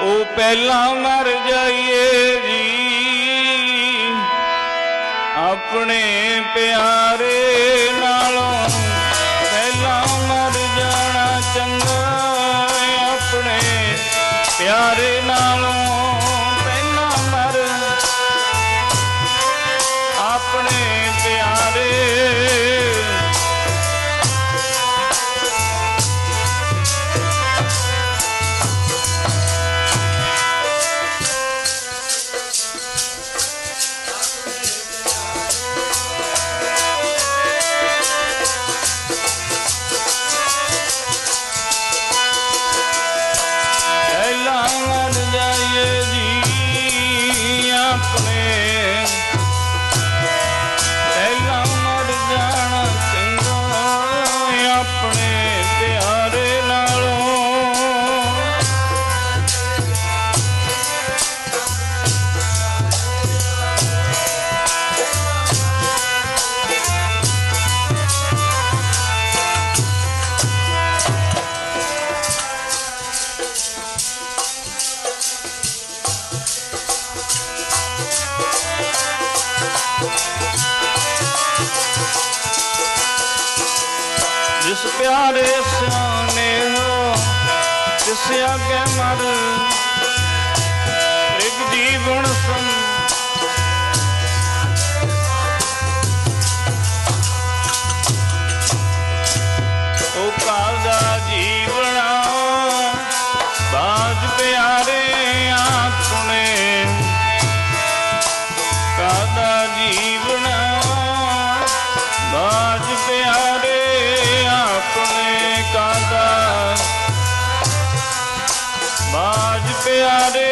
ਉਹ ਪਹਿਲਾਂ ਮਰ ਜਾਈਏ ਜੀ। ਆਪਣੇ ਪਿਆਰੇ ਨਾਲੋਂ ਜਿਸ ਪਿਆਰੇ ਸਿਆਣੇ ਹੋ ਤਿਸ ਅੱਗੇ ਮਰ। ਇੱਕ ਜੀਵਨ ਸੰ। ਉਹ ਕਾਲ ਦਾ ਜੀਵਣਾ ਬਾਜ ਕਾਦਾ ਜੀਵਣਾ ਬਾਜ ਪਿਆਰੇ ਆਪਣੇ ਕਾਦਾ ਬਾਜ ਪਿਆਰੇ